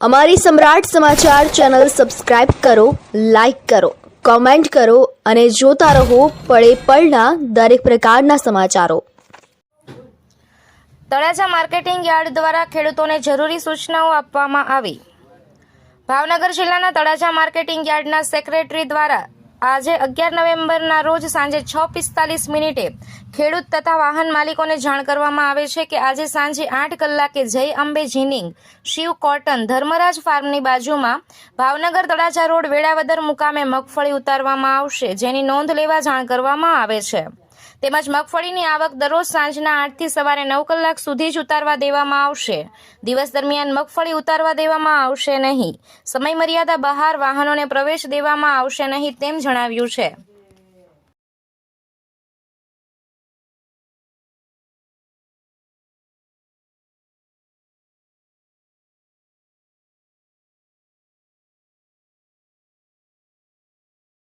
અમારી સમ્રાટ સમાચાર ચેનલ સબસ્ક્રાઇબ કરો, લાઇક કરો, કોમેન્ટ કરો અને જોતા રહો પળે પળના દરેક પ્રકારના સમાચારો. તળાજા માર્કેટિંગ યાર્ડ દ્વારા ખેડૂતોને જરૂરી સૂચનાઓ આપવામાં આવી. ભાવનગર જિલ્લાના તળાજા માર્કેટિંગ યાર્ડના સેક્રેટરી દ્વારા આજે અગિયાર નવેમ્બરના રોજ સાંજે છ પિસ્તાલીસ મિનિટે ખેડૂત તથા વાહન માલિકોને જાણ કરવામાં આવે છે કે આજે સાંજે આઠ કલાકે જય અંબે જીનિંગ, શિવ કોટન, ધર્મરાજ ફાર્મની બાજુમાં ભાવનગર તળાજા રોડ વેળાવદર મુકામે મગફળી ઉતારવામાં આવશે. જેની નોંધ લેવા જાણ કરવામાં આવે છે. તેમજ મગફળીની આવક દરરોજ સાંજના આઠથી સવારે નવ કલાક સુધી જ ઉતારવા દેવામાં આવશે. દિવસ દરમિયાન મગફળી ઉતારવા દેવામાં આવશે નહીં. સમય મર્યાદા બહાર વાહનોને પ્રવેશ દેવામાં આવશે નહીં તેમ જણાવ્યું છે.